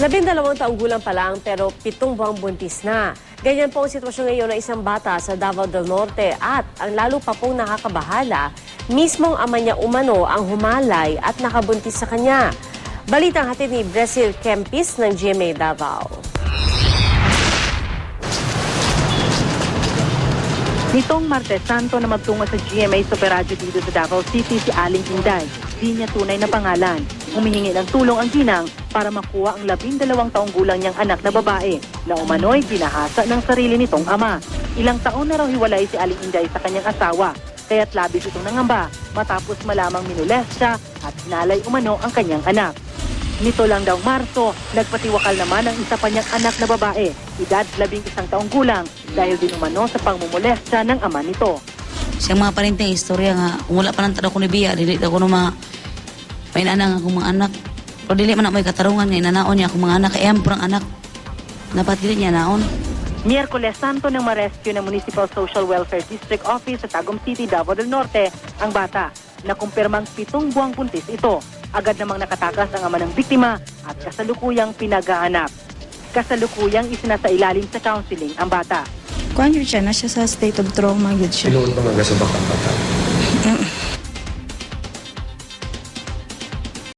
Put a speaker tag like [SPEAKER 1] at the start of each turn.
[SPEAKER 1] Labindalawang taong gulang pa lang pero pitong buwang buntis na. Ganyan po ang sitwasyon ngayon ng isang bata sa Davao del Norte at ang lalo pa pong nakakabahala, mismong ama niya umano ang humalay at nakabuntis sa kanya. Balitang hatid ni Brazil Kempis ng GMA Davao.
[SPEAKER 2] Nitong Martes Santo na magtungo sa GMA Superradyo dito sa Davao City si Aling Inday. Di niya tunay na pangalan. Humihingi ng tulong ang ginang para makuha ang labindalawang taong gulang niyang anak na babae na umano'y ginahasa ng sarili nitong ama. Ilang taon na raw hiwalay si Aling Inday sa kanyang asawa kaya't labis itong nangamba matapos malamang minulest siya at sinalay umano ang kanyang anak. Nito lang daw Marso, nagpatiwakal naman ang isa pa niyang anak na babae, edad labing isang taong gulang, dahil din umano sa pangmumolestya ng ama nito.
[SPEAKER 3] Siyang mga parenteng istorya nga, wala pa nang tanaw ko ni Bia, dili ako no mga painanang akong mga anak. Pero dili man ako may katarungan nga inanaon niya akong mga anak, kaya ang anak. Dapat dili niya naon.
[SPEAKER 2] Miyerkules Santo nang ma-rescue ng Municipal Social Welfare District Office sa Tagum City, Davao del Norte, ang bata na kumpirmang pitong buwang buntis ito. Agad namang nakatakas ang ama ng biktima at kasalukuyang pinagahanap. Kasalukuyang isinasailalim sa counseling ang bata.
[SPEAKER 4] Kuan yun siya, na siya sa state of trauma yun siya.
[SPEAKER 5] Tinuod pa nga sa bakang bata.